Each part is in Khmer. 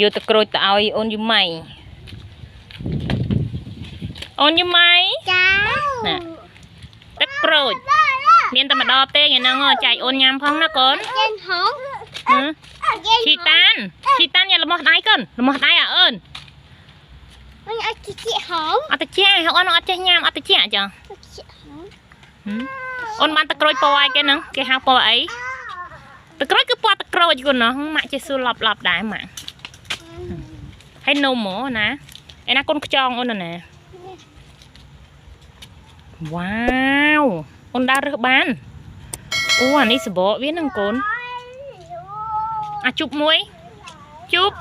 យកទៅក្រូចទៅឲ្យអូនយូម៉ៃអូនយូម៉ៃចាណាទឹកក្រូចមានតែម្ដងទេថ្ងៃហ្នឹងចែកអូនញ៉ាំផងណាកូនចេនហងហ៎ឈីតានឈីតានញ៉ាំលំោះដៃកូនលំោះដៃអាអើនមិនអត់ជីជីហងអត់តិចអូនអត់ចេះញ៉ាំអត់តិចចឹងជីហងហឹមអូនបានទឹកក្រូចពណ៌អីគេហ្នឹងគេហៅពណ៌អីទឹកក្រូចគឺពណ៌ទឹកក្រូចគូនណោះម៉ាក់ចេះសួរឡប់ឡប់ដែរម៉ាក់ ហើយនំហ៎ណាឯណាកូនខ្ចងអូនណាវ៉ាវអូនដើររើសបានអូអានេះសបកវាហ្នឹងកូនអាជប់មួយជប់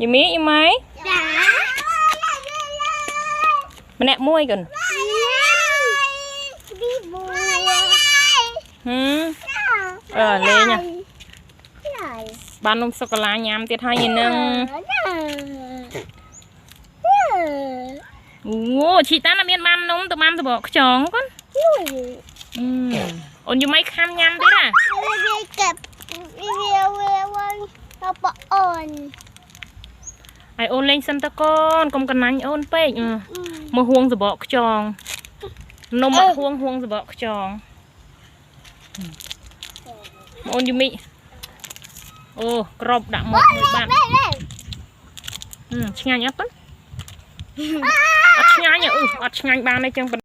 យីមីយីម៉ៃចាម្នាក់មួយកូនពីបួហឹមអឺលេងហ៎ បាននំសូកូឡាញ៉ាំទៀតហើយយីនឹងអូឈីតាណាមានបាននំទៅបានសបកខ្ចងកូនអឺអូនយូម៉ៃខាំញ៉ាំទៀតហ៎វាកាប់វាវាវិញដល់បងអូនឲ្យអូនលេងសិនតើកូនកុំកណាញ់អូនពេកអឺមកហួងសបកខ្ចងនំមកហួងហួងសបកខ្ចងអូនយូមី អូក្របដាក់មកមួយបាត់ហឹមឆ្ងាញ់អត់ប៉ុនអត់ឆ្ងាញ់អឺអត់ឆ្ងាញ់បានទេចឹងប៉ុន